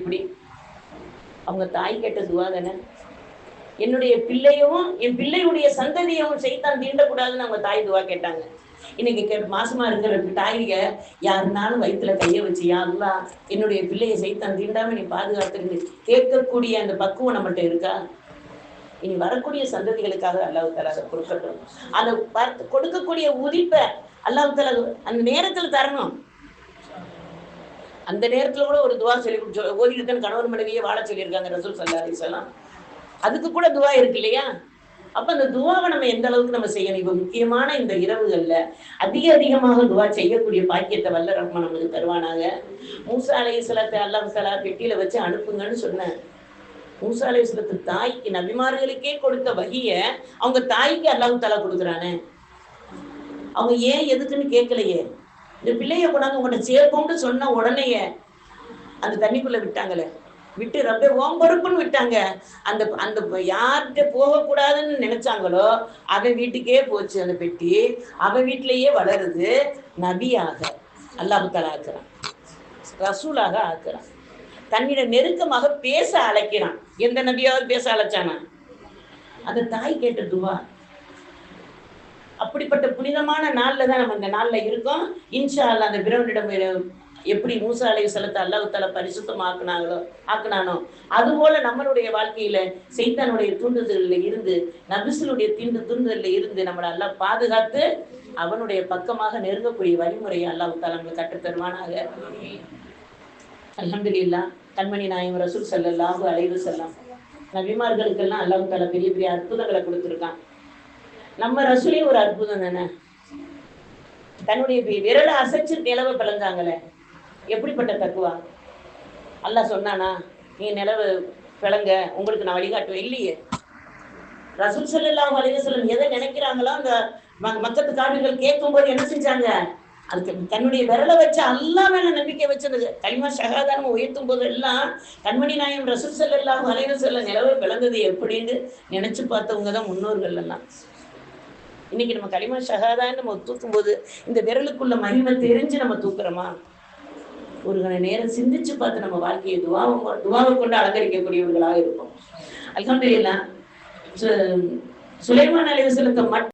எப்படி? அவங்க தாய் கேட்ட துவா தானே? என்னுடைய பிள்ளையும் என் பிள்ளையுடைய சந்ததியவும் செய்தான் தீண்டக்கூடாதுன்னு அவங்க தாய் துவா கேட்டாங்க. இன்னைக்கு கே மாசமா இருக்கிற தாய்க யாருனாலும் வயிற்றுல கைய வச்சு யாருலா என்னுடைய பிள்ளையை செய்தான் தீண்டாம நீ பாதுகாத்துருந்து கேட்கக்கூடிய அந்த பக்குவம் நம்மகிட்ட இருக்கா? இனி வரக்கூடிய சந்ததிகளுக்காக அல்லாவு தலா அதை கொடுக்கட்டும். அதை பார்த்து கொடுக்கக்கூடிய உதிப்பை அல்லாஹ் தலா அந்த நேரத்துல தரணும். அந்த நேரத்துல கூட ஒரு துவா சொல்லி ஓதிக்கிட்டு ஓதிட்டு கணவர் மனைவியே வாழ சொல்லியிருக்காங்க ரசூல் சல்லா அலிசல்லாம் அதுக்கு கூட துவா இருக்கு இல்லையா? அப்ப அந்த துவாவை நம்ம எந்த அளவுக்கு நம்ம செய்யணும்? இப்ப முக்கியமான இந்த இரவுகள்ல அதிக அதிகமாக துவா செய்யக்கூடிய பாக்கியத்தை வல்ல ரஹ்மான் நமக்கு தருவானாங்க மூசா அலைஹிஸ்ஸலாத்தை அல்லாஹ் தலா பெட்டியில வச்சு அனுப்புங்கன்னு சொன்னேன். மூசா அலைஹிஸ்ஸலாத்து தாய்க்கு நபிமார்களுக்கே கொடுத்த வகிய அவங்க தாய்க்கு அல்லாஹு தலா கொடுக்குறானே. அவங்க ஏன் எதுக்குன்னு கேட்கலையே இந்த பிள்ளைய கொண்டாந்து உங்கள்கிட்ட சேர்ப்போம்னு சொன்ன உடனேயே அந்த தண்ணிக்குள்ள விட்டாங்களே. விட்டு ரொம்ப ஓம் பொறுப்புன்னு விட்டாங்க. அந்த அந்த யார்கிட்ட போகக்கூடாதுன்னு நினைச்சாங்களோ அவன் வீட்டுக்கே போச்சு அந்த பெட்டி. அவன் வீட்டிலேயே வளருது நபியாக அல்லாஹ் ஆக்குறான். ரசூலாக ஆக்குறான். தன்னிட நெருக்கமாக பேச அழைக்கிறான். எந்த நபியாவது பேச அழைச்சானா? அந்த தாய் கேட்ட துவா அப்படிப்பட்ட புனிதமான நாள்ல தான் நம்ம இந்த நாள்ல இருக்கோம். இன்ஷா அல்லா அந்த பிரவனிடம் எப்படி மூசா அலைஹி செலுத்த அல்லாஹ் தஆலா பரிசுத்தமாக்குனாங்களோ ஆக்குனானோ அதுபோல நம்மளுடைய வாழ்க்கையில செய்தனுடைய தூண்டுதல்ல இருந்து நபிசுலுடைய தீண்டு தூண்டுதல்ல இருந்து நம்மளை எல்லாம் பாதுகாத்து அவனுடைய பக்கமாக நெருங்கக்கூடிய வழிமுறையை அல்லாஹ் தஆலா நம்மளுக்கு கற்றுத் தருவானாக. அல்ஹம்துலில்லாஹ் கண்மணி நாயம் ரசூல் செல்லல்லாஹு அலைவு செல்லாம் நபிமார்களுக்கெல்லாம் அல்லாஹ் தஆலா பெரிய பெரிய அற்புதங்களை கொடுத்துருக்கான். நம்ம ரசூலே ஒரு அற்புதம் தானே? தன்னுடைய விரலை அசைச்சு நிலவை பிளந்தாங்களே. எப்படிப்பட்ட தக்குவா? அல்லா சொன்னானா நீ நிலவு பிளங்க உங்களுக்கு நான் வழிகாட்டுவேன். இல்லையே. ரசூல் ஸல்லல்லாஹு அலைஹி வஸல்லம் எதை நினைக்கிறாங்களோ அந்த ம- மக்கத்து காவிர்கள் கேட்கும்போது என்ன செஞ்சாங்க? அதுக்கு தன்னுடைய விரலை வச்சு அல்லாஹ் மேல நம்பிக்கை வச்சது கலிமா ஷஹாதானம் உயர்த்தும் போது எல்லாம் கண்மணி நாயம் ரசூல் செல்லாம் அலைஹி செல்ல நிலவு பிளந்தது எப்படின்னு நினைச்சு பார்த்தவங்க தான் முன்னோர்கள் எல்லாம். இன்னைக்கு நம்ம களிமா ஷஹாதான்னு நம்ம தூக்கும்போது இந்த விரலுக்குள்ள மகிமை தெரிஞ்சு நம்ம தூக்குறோமா? ஒரு கண நேரம் சிந்திச்சு பார்த்து நம்ம வாழ்க்கையை துவாவை துவாவை கொண்டு அலங்கரிக்கக்கூடியவர்களாக இருப்போம். அல்ஹம்துலில்லாஹ். சுலைமான் அலைவசலத்தை மட்டும்